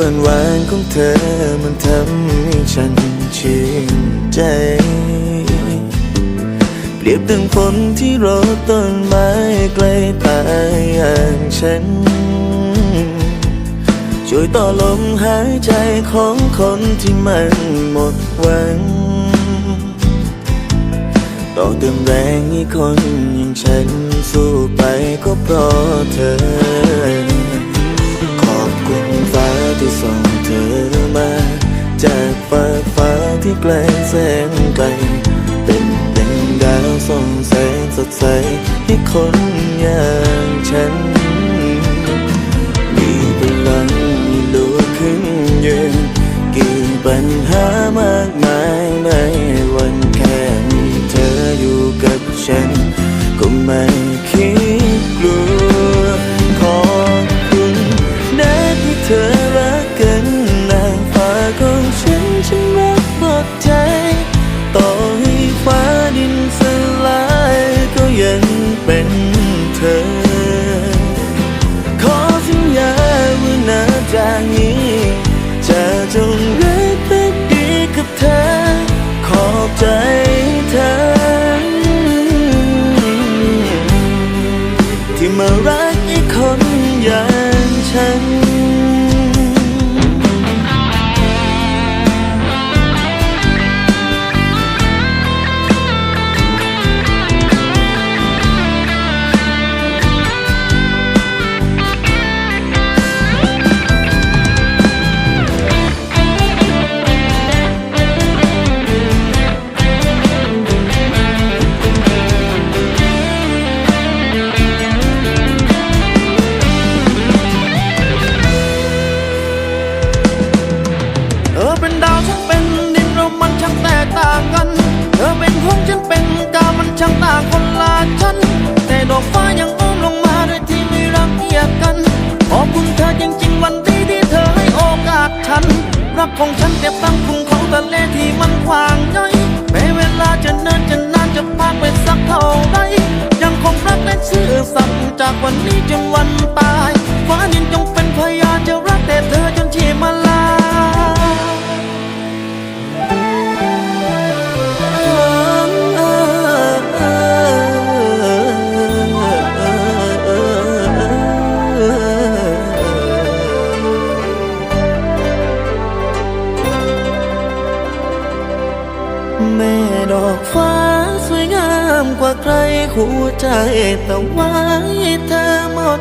หวานหวานของเธอมันทำให้ฉันชื่นใจ เปรียบดังฝนที่รดต้นไม้ใกล้ตายอย่างฉัน ช่วยต่อลมหายใจของคนที่มันหมดหวัง ต่อเติมแรงให้คนอย่างฉันสู้ไปก็เพราะเธอาที่ไกลแสงไกลเป็นดังดาวส่องแสงสดใสให้คนอย่างฉัน มีพลังมีลุกขึ้นยืนกี่ปัญหามากมายไม่วัน คนอย่างฉัน รักของฉันเก็บตั้งคุงของทะเลที่มันกว้างใหญ่แม้เวลาจะเนินจะนานจะผ่านไปสักเท่าไรยังคงรักและซื่อสัตย์จากวันนี้จนวันตายฟ้าดินจง แม่ดอกฟ้าสวยงามกว่าใครหัวใจแต่ไว้เธอหมด